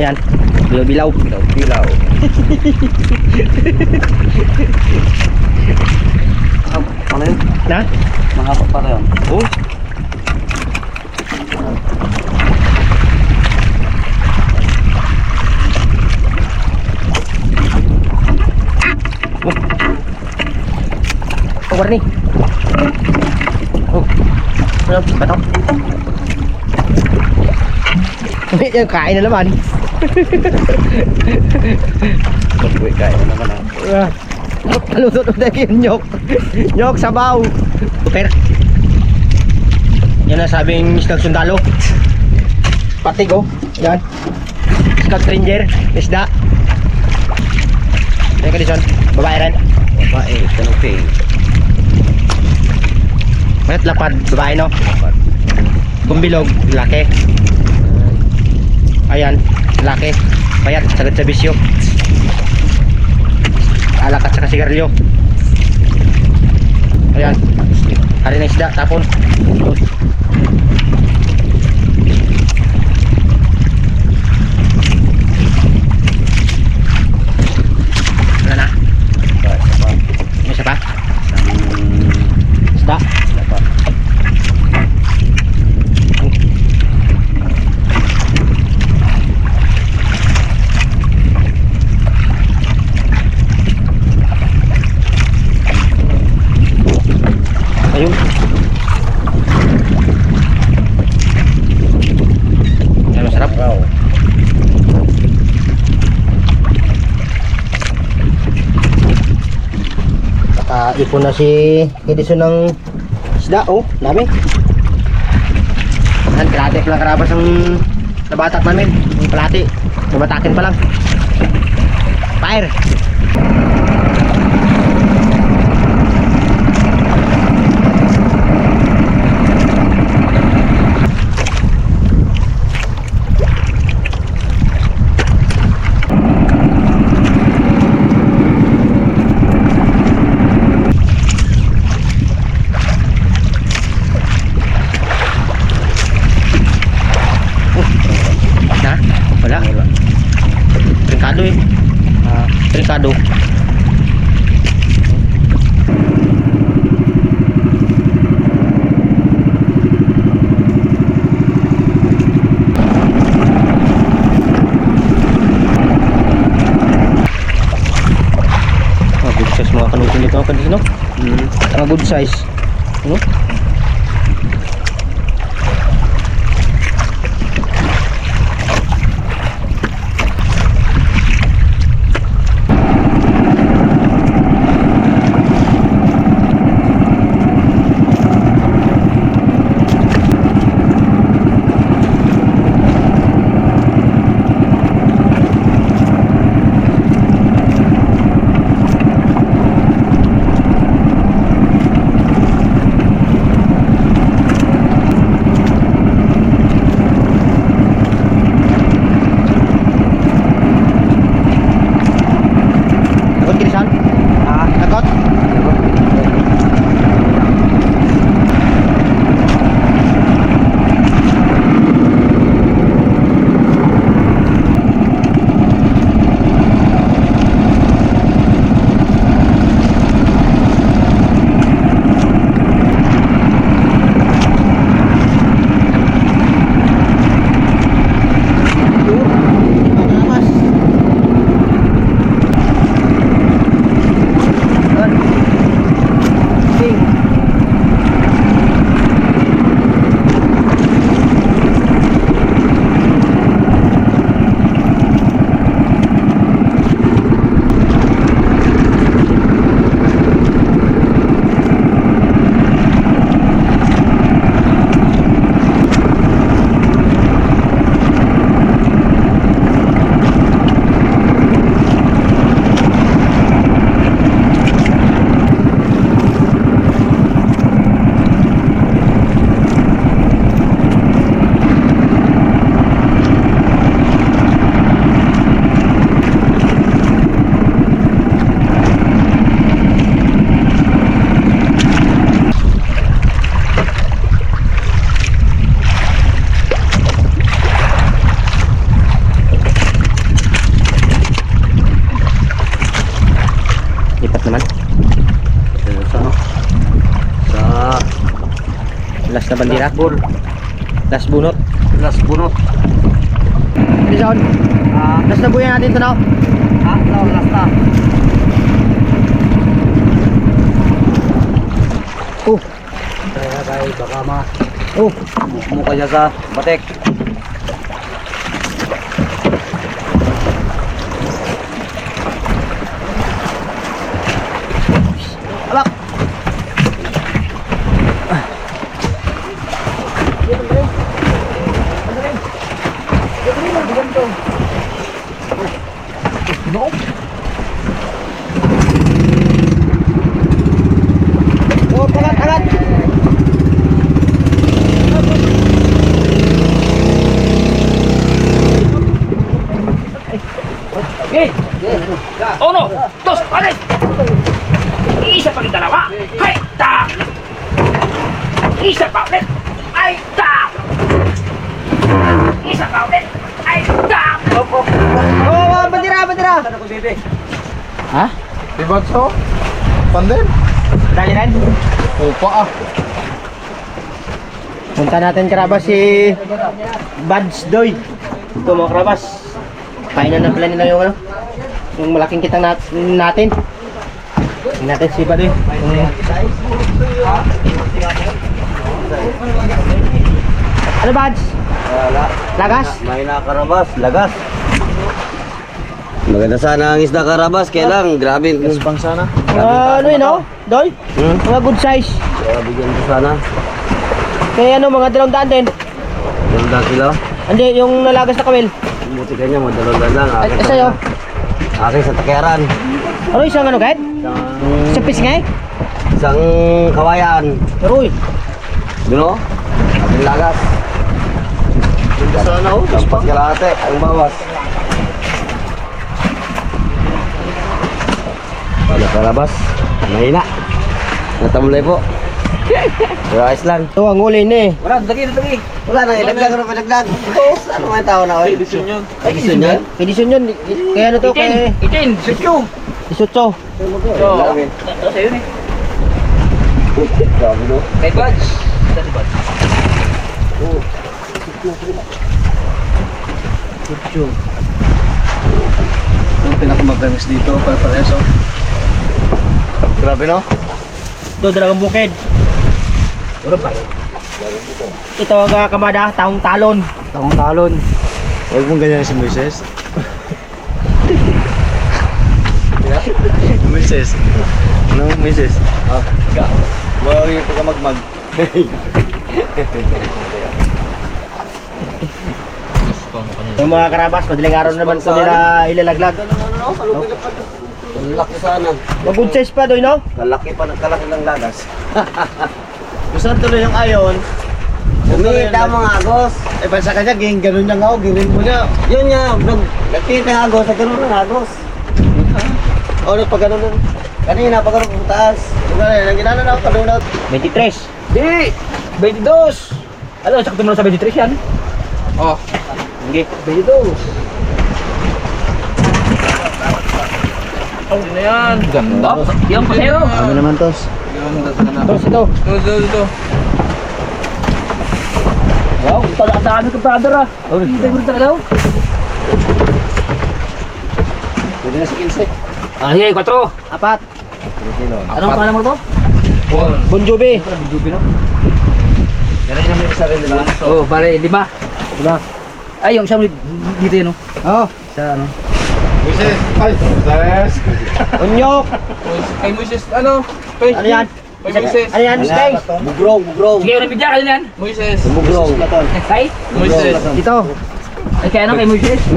Ayan. Bilaw-bilaw. Bilaw. Bilaw. Ah, ano yun? Na? Mahaba pa rin. Oh. Oh. Warni. Oh. Ano, bato? Yan, kain na naman. Uy, kaya na naman. Ah. Palusot mo tayo yung nyok. Nyok, sabaw. Super. Yan ang sabing Mr. Sundalo. Patig oh. Yan. Scout Ranger. Isda. Yan kadison. Babae rin. Babae. Kanuping. Mayat lapad. Babae no. Dapat. Kumbilog. Laki. Ayan. Laki. Payat. Sagad sa bisyo. Alak at saka sigarilyo. Ayan. Hari na isda. Tapon. Wala na. May isa pa? Isda. Dapat. Ayun. Yan masarap. Wow. Nakaipon na si Edison ng isda. Oh, dami. Yan, kalate lang karabas ang nabatak namin. Yung palati. Namatakin pa lang. Fire! Na? Wala? Wala. Trinkado eh. Ah, trinkado. Ah, good mga kanino. Mga good size. Ano? Na bandira. Ball. Last bunot. Last bunot. Lison. Ah, Last na buhay natin ito na. ah, no, last na. Oh. Kaya kay baka ma Oh. mukha niya sa batek. Alak. Oh, angat, angat. Okay. Uno, dos, tres. Isa pa rin dalawa. Hay, ta. Isa pa ulit. Ay, ta. Isa pa ulit. Ay, ta. Oh, oh, bandira, bandira. Ha? Di ba so? Pandin? Dali rin. Upa ah. Punta natin karabas si Buds Doy. Ito mga karabas. Kainan na pala nila yung ano. Yung malaking kitang nat natin. Tingnan natin si Badoy. Yung... Ano Buds? Wala. Lagas? May nakarabas, lagas. Maganda sana ang isda karabas, kaya lang, grabe. Pang sana. Ah, ano yun oh? Doy? Hmm? Mga good size. Kaya bigyan ko sana. Kaya ano, mga dalawang daan din. Yung dang kilo. Hindi, yung nalagas na kamil. Buti ka niya, madalong lang. Ay, Akin eh, sa'yo? Akin sa takayaran. Ano isang ano kahit? Isang, Sa pisngay? isang kawayan. Pero Duno? Aking lagas. Sana oh. Lampas kalahati, ang bawas. Ano karabas? Mahina. Natamlay po. Ayos lang. ito ang huli ni. Wala, dagi, dagi. Wala na, ilagdag na, ilagdag. Ito, saan mga tao na, oy? Edisyon yun. Ay, edisyon yun? Edisyon yun. Kaya ano to Itin, kay itin, sutyo. Isutso. Grabe. Ito sa'yo ni. Grabe, no? Kay Buds. Ito si Buds. Yung pinakamagamis dito, para pareso. Grabe, no? Ito dalagang bukid. Ito ang kamada, taong talon. Takong talon. Huwag mong ganyan si Moises. Moises. Ano Moises? Ah, ka. Huwag yung pagkamagmag. Yung mga karabas, madaling araw naman ito nila ilalaglag. Ang laki sana. Mag good size pa doy, no? Kalaki pa, kalaki ng lagas. Gusto tuloy yung ayon. Umida mga agos. Eh, pa sa kanya, ging ganun niya nga ako, girin mo niya. Yun nga, nag nagtita ng agos, sa ganun ng agos. O, nagpag ganun nun. Kanina, pag ganun taas. Diba, naginanan ako, kanunat. 23. Di, 22. Ano, sakto mo na sa 23 yan. Oh, Hindi. 22. Oh. Ganda. Yan pa sa'yo. Ano naman tos? Ito, ito. Ito, ito, ito. Wow, tala dami ka brother ah. Oh, hindi mo talaga daw. Pwede na si Kinse. Ah, sige, 4. Apat. Anong pangalan mo to? Bon Jovi. Yan naman yung isa rin, diba? Oh, pare, lima. Diba? Ay, yung isang dito yun, oh. Oh, Sa ano? Moises! Ay! Moises! unyok. Kay Moises, ano? Ano yan? Kay Moises. Ano yan? Stay. Bugrong, bugrong. Sige, yung media, kanina yan. Moises. Bugrong. Kay? Moises! Dito. Ay, kaya ano kay Moises?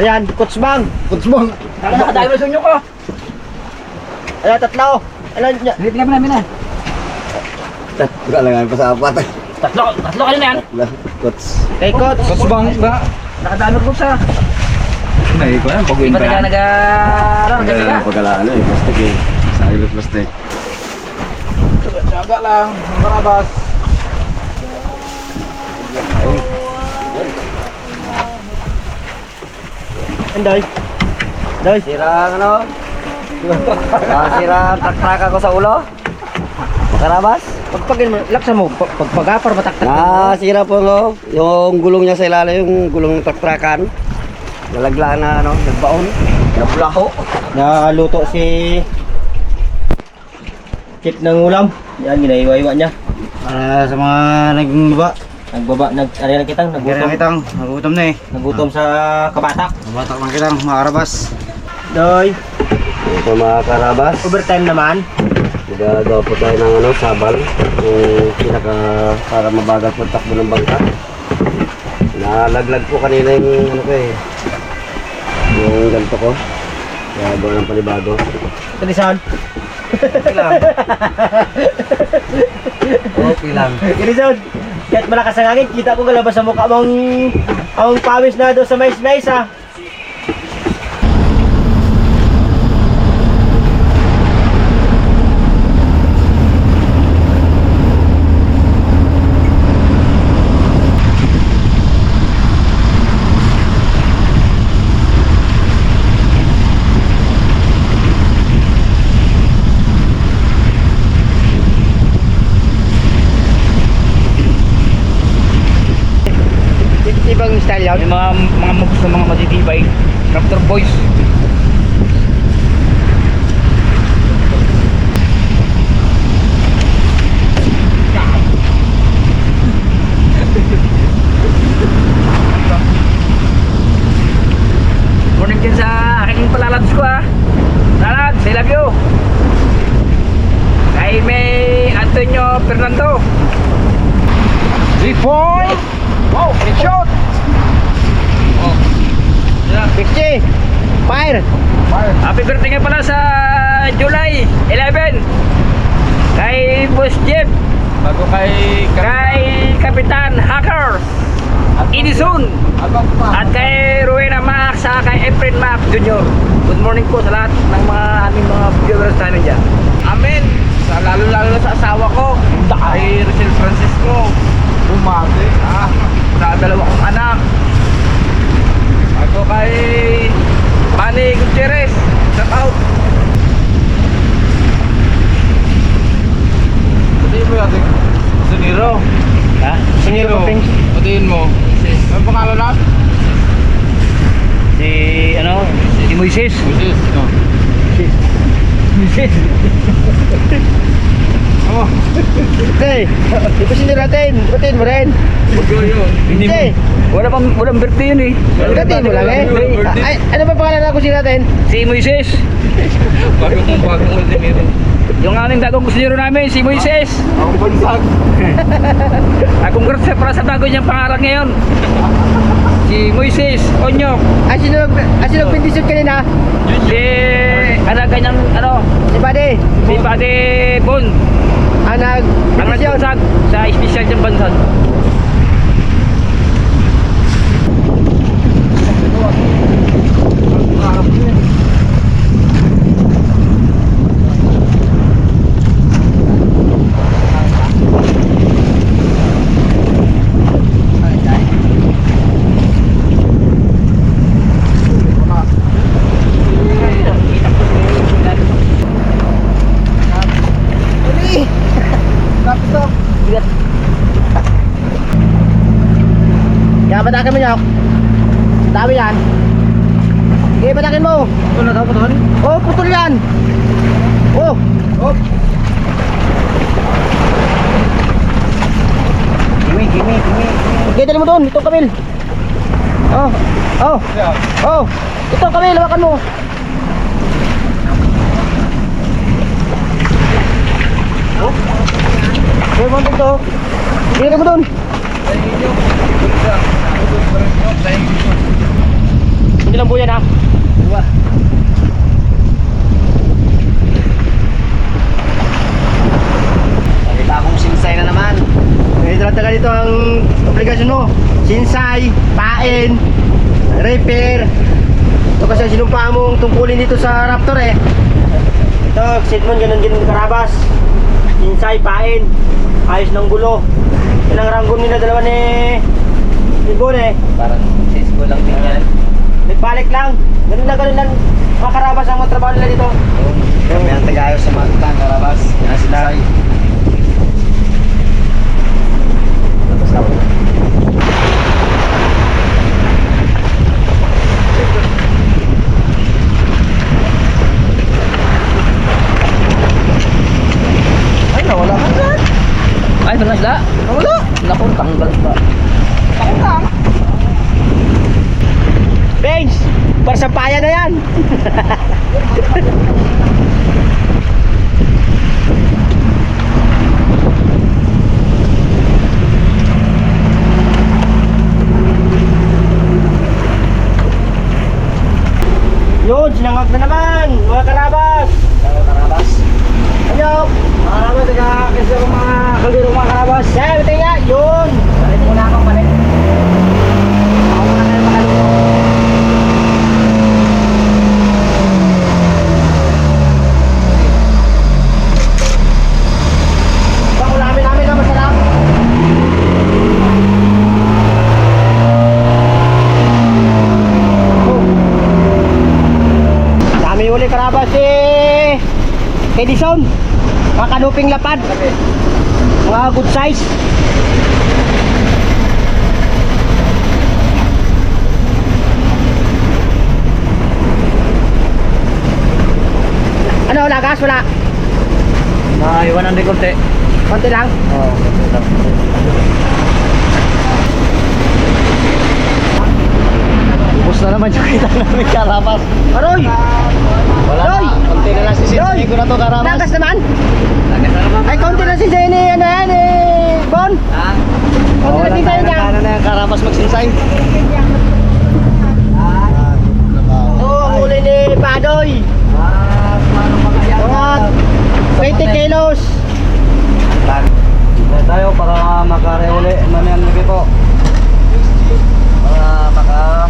Ayan, Coach Bang. Kutsbang! Nakadami mo sa inyo ko. Ayan, tatlo. Ayan, tingnan mo namin ah. Wala lang pa sa apat. Tatlo, tatlo kanina yan. Kots. kay Coach. bang ba? Nakadami ko sa. May ko yan, Iba taga naga... Ano, naga Pagkalaan eh, plastic eh. Sa ilot plastic. Tsaga lang, marabas. Andoy. Doy. Sira ang ano? Nasira ang trak-traka ko sa ulo. Makarabas. Pagpagin mo, laksan mo, pag- pagpagapar mataktak. Nasira po no, yung gulong niya sa ilalim, yung gulong ng trak-trakan. Nalaglaan na ano, nagbaon. Nablaho. Naluto si Chip ng ulam. Yan, ginaiwa-iwa niya. Para sa mga nagbaba. Nagbaba, nag, ano lang kitang, nagutom, kitang, nagutom na eh. nagutom sa kabatak. Nabatak man kitang, makarabas. Doy, Ito mga karabas. overtime naman. Magagawa po tayo ng ano, sabal. Yung pinaka para mabagal po takbo ng bangka. Nalaglag po kanina yung ano ko eh. Yung ganito ko. Kaya gawa ng panibago. Kalisan. Okay lang. okay lang. Kalisan. Kahit malakas ang hangin, kita ko galabas sa mukha mong ang pawis na doon sa mais-mais ha. Ibang style yun. Yung mga mga moves ng mga matitibay. Raptor Boys. Morning din sa aking palalads ko ah. Lalads, I love you. Kay may Antonio Fernando. Three point. Wow, big shot. Oh. Yeah. 60. Fire. Happy birthday nga pala sa July 11 kay Boss Jeff Bago kay kay Kapitan Hacker Edison at kay Rowena Max sa kay Efren Max Jr. Good morning po sa lahat ng mga aming mga viewers namin dyan Amen. Sa lalo-lalo na sa asawa ko. Kay Rachel Francisco. Bumate. Ah, sa dalawa kong anak. Ako kay Manny Gutierrez. Shout out. Patayin mo yung Suniro. Ha? Pings. Patayin mo. Ano pangalan na? si ano si Moises Mrs. No. Oh, Hey, ipasin natin. Batiin mo rin. hindi mo wala pang walang birthday yun eh Batiin mo lang eh. Ay, ano ba pangalan na kusin natin? si Moises bago kong bagong Suniro. yung aming bagong kusinero namin si Moises Ang bansag. Ah, congrats sa para sa bago niyang pangarap ngayon. Si Moises Onyok. Ay, sino, ay, sino bendisyon kanina? Si ano ganyang ano, Si Buddy. si Pade Bon. Ang nag Ang nagbansag sa espesyal niyang bansag. Kaya patakin mo niya. Dami yan. Sige, patakin mo. Ito na daw po Oh, putol yan. Oh. Oh. Gimme, gimme, gimme. Okay, dali mo doon. Ito, Kamil. Oh. Oh. Oh. Ito, Kamil. Hawakan mo. Oh. Okay, mo dito. Sige mo doon. Hindi lang po yan, ha? Dua. Nakita akong sinsay na naman. Eh, talaga dito ang obligasyon mo. Sinsay, pain, repair. Ito kasi ang sinumpa mong tungkulin dito sa Raptor eh. Ito, Sidmon, ganun din karabas. Sinsay, pain, ayos ng gulo. Yan ang ranggong nila dalawa ni ni Bon eh. Parang sisbo lang din yan. Balik lang. Ganun na ganun lang. Mga karabas ang mga trabaho nila dito. Kami ang tagayos sa mga karabas. Yan sila. Tapos na po. Ay, nawala ka dyan. Ay, wala sila. Nawala. Naku, tanggal ba? Tanggal. Benz! Para sa paya na yan! Yun, sinangag na naman, mga karabas! Mga karabas. Ano? Mga karabas, taga kasi ang mga kaldero mga karabas. Yan, ito nga, yun! Balik muna akong balik. Ako muna kayo makaluto. Bang ulamin namin na masarap. Oh. Karabas si Edison. Mga kanuping lapad. Mga good size. Ano, lagas? Wala. Naiwanan din konti. Konti lang. Oo. Ubus na naman yung kita namin karabas. Aroy! Wala Doy! na. Konti na lang si Doy! ko na to karabas. Lagas naman. Lagas na naman. Ay, konti na si Jenny. Ano yan eh? Bon? Ha? Konti na si Jenny. Ano na yung karabas magsinsay? Oo, oh, ang uli ni Padoy. Mga 20 kilos. Tayo para makare uli mamayang gabi po. Para maka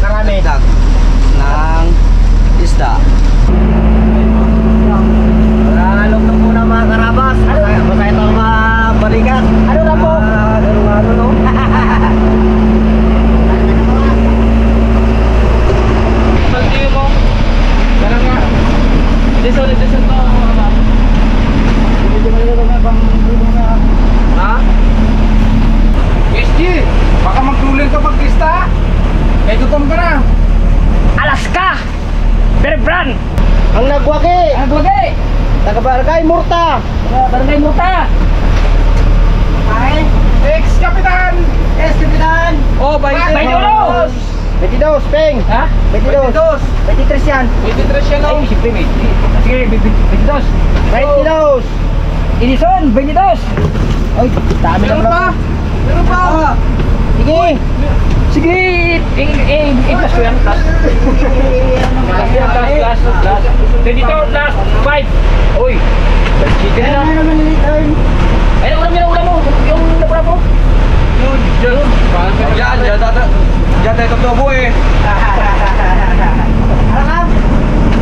Makarami. dag ng isda. Nalog na muna mga karabas. Masaya masaya tayo mabalikan. Ano na po? Ah, ganun nga ano no. Pagdiyo mo. Parang nga. Listen, listen to. Ha? SG, baka magtuloy ka pagkista. Kaya gutom ka na. Alaska! Berbrand! Ang nagwagi. Ang bagay! Taga-barangay Murta. Barangay Muta! Ex-kapitan! Yes, Kapitan. Oh, by Bay Dolo! 22, Peng. Ha? 22. 23 yan. 23 siya no? Ay, siyempre, may... Sige, 22. 22. Edison, 22. Ay, dami Meron naman pa? Meron pa? Sige. Sige, eh, eh, eh, plus ko yan, plus. Plus yan, plus, plus, plus. 22 plus 5. Uy, chicken na. Ano naman return? Ay, ulam yan, ulam mo. Yung napura mo. Yun, yun. Yan, yan tayo. Yan tayo totobo eh. Alam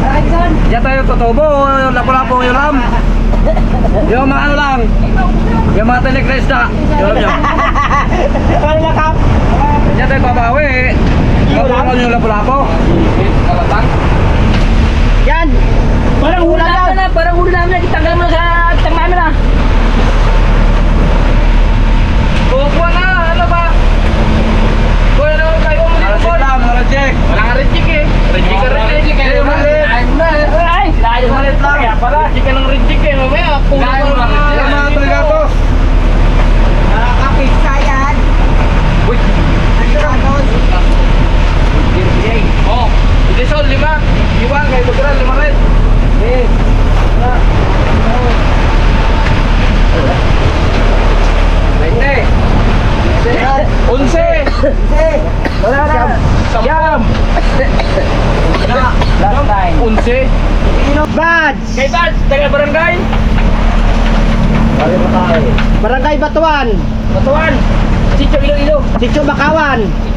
Alakson. Yan tayo totobo. Lapo-lapo yung lam. Yung mga ano lang. Yung mga telecres na. Yung alam nyo. Ano na kap? Yan tayo babawi eh. Kapulan yung lapo-lapo. Yan. Parang namin na, parang namin na. Itanggal mo na sa tang namin na. Kukuha na. Ano ba? Kuha na kayo mo dito. Narajik. Wala ka rejik eh. Rejik ka rejik. Kaya malit. Ay, dahil malit lang. Kaya pala, chicken ng rejik eh. Mamaya, kung Kaya mga trigatos. Nakakapisa yan. Uy. Oh, hindi so, lima. Iwan, kayo lima rin. Veinte.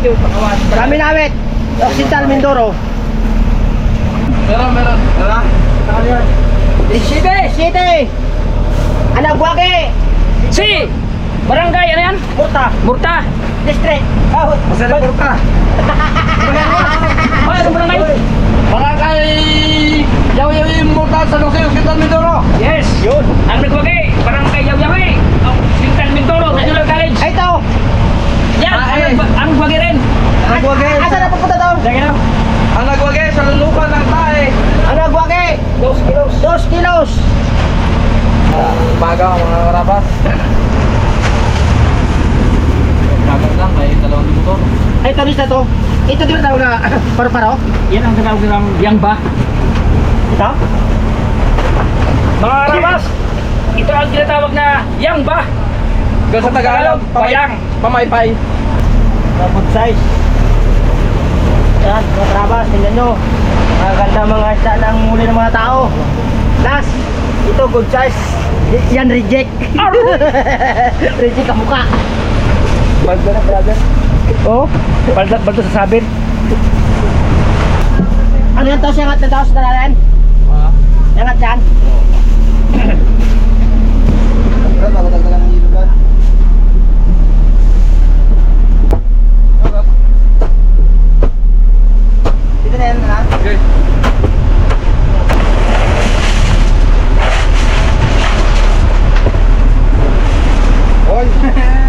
Bakawan. Sityo Pakawan. Kami nawit. Occidental Mindoro. Meron, meron. Tara. Sibe. City. Anagwagi. Si Barangay, ano yan? Murta. Murta. District. Kahot. Masaya ano barangay? Barangay Yaw-Yaw Immortal sa Lucio, Quintal Mindoro. Yes. Yun. Ang nagwagi, Barangay Yaw-Yawi. Ang Sintan Mindoro, National College. Ay, ito. Yan, Ah, ang eh. nagwa- ang nagwagi rin. Nagwagay. Asa na pupunta daw? Sige na. Ang nagwagi sa lulupan ng tae. Ano agwagi? Dos kilos. Dos kilos. Baga mga karabas. Dagat lang, may dalawang motor. Ay, ito na to. Ito di ba tawag na paro-paro? Yan ang tinawag nilang Yangba. Ito? Mga karabas, ito ang tinatawag na Yangba. Doon sa Tagalog, Payang. pamaypay. Good size. Yan, mga trabas, tingnan nyo. Ang ganda mga isda ng muli ng mga tao. Last, ito good size. Y- yan reject. reject ang mukha. Balda na, brother. Oh, balda, balda sa sabit. Ano yan to? Siyangat na daw sa dalalan? Ha? Ah. Siyangat yan? Oy!